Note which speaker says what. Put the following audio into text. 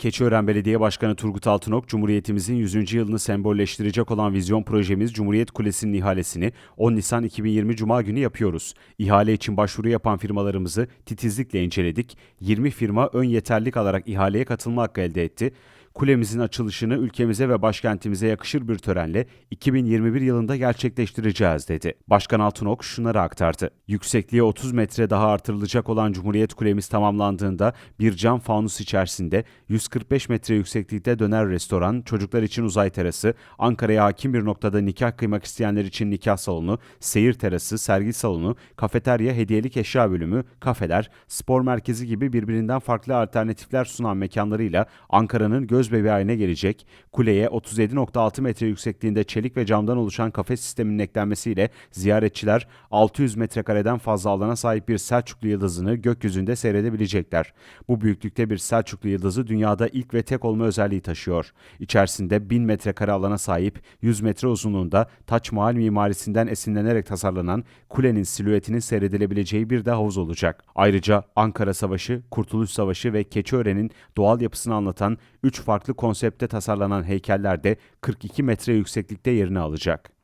Speaker 1: Keçiören Belediye Başkanı Turgut Altınok, Cumhuriyetimizin 100. yılını sembolleştirecek olan vizyon projemiz Cumhuriyet Kulesi'nin ihalesini 10 Nisan 2020 Cuma günü yapıyoruz. İhale için başvuru yapan firmalarımızı titizlikle inceledik. 20 firma ön yeterlik alarak ihaleye katılma hakkı elde etti. Kulemizin açılışını ülkemize ve başkentimize yakışır bir törenle 2021 yılında gerçekleştireceğiz dedi. Başkan Altınok şunları aktardı. Yüksekliğe 30 metre daha artırılacak olan Cumhuriyet Kulemiz tamamlandığında bir cam fanus içerisinde 145 metre yükseklikte döner restoran, çocuklar için uzay terası, Ankara'ya hakim bir noktada nikah kıymak isteyenler için nikah salonu, seyir terası, sergi salonu, kafeterya, hediyelik eşya bölümü, kafeler, spor merkezi gibi birbirinden farklı alternatifler sunan mekanlarıyla Ankara'nın göz bebeği haline gelecek. Kuleye 37.6 metre yüksekliğinde çelik ve camdan oluşan kafes sisteminin eklenmesiyle ziyaretçiler 600 metrekareden fazla alana sahip bir Selçuklu yıldızını gökyüzünde seyredebilecekler. Bu büyüklükte bir Selçuklu yıldızı dünyada ilk ve tek olma özelliği taşıyor. İçerisinde 1000 metrekare alana sahip 100 metre uzunluğunda Taç Mahal mimarisinden esinlenerek tasarlanan kulenin silüetinin seyredilebileceği bir de havuz olacak. Ayrıca Ankara Savaşı, Kurtuluş Savaşı ve Keçiören'in doğal yapısını anlatan 3 farklı konsepte tasarlanan heykeller de 42 metre yükseklikte yerini alacak.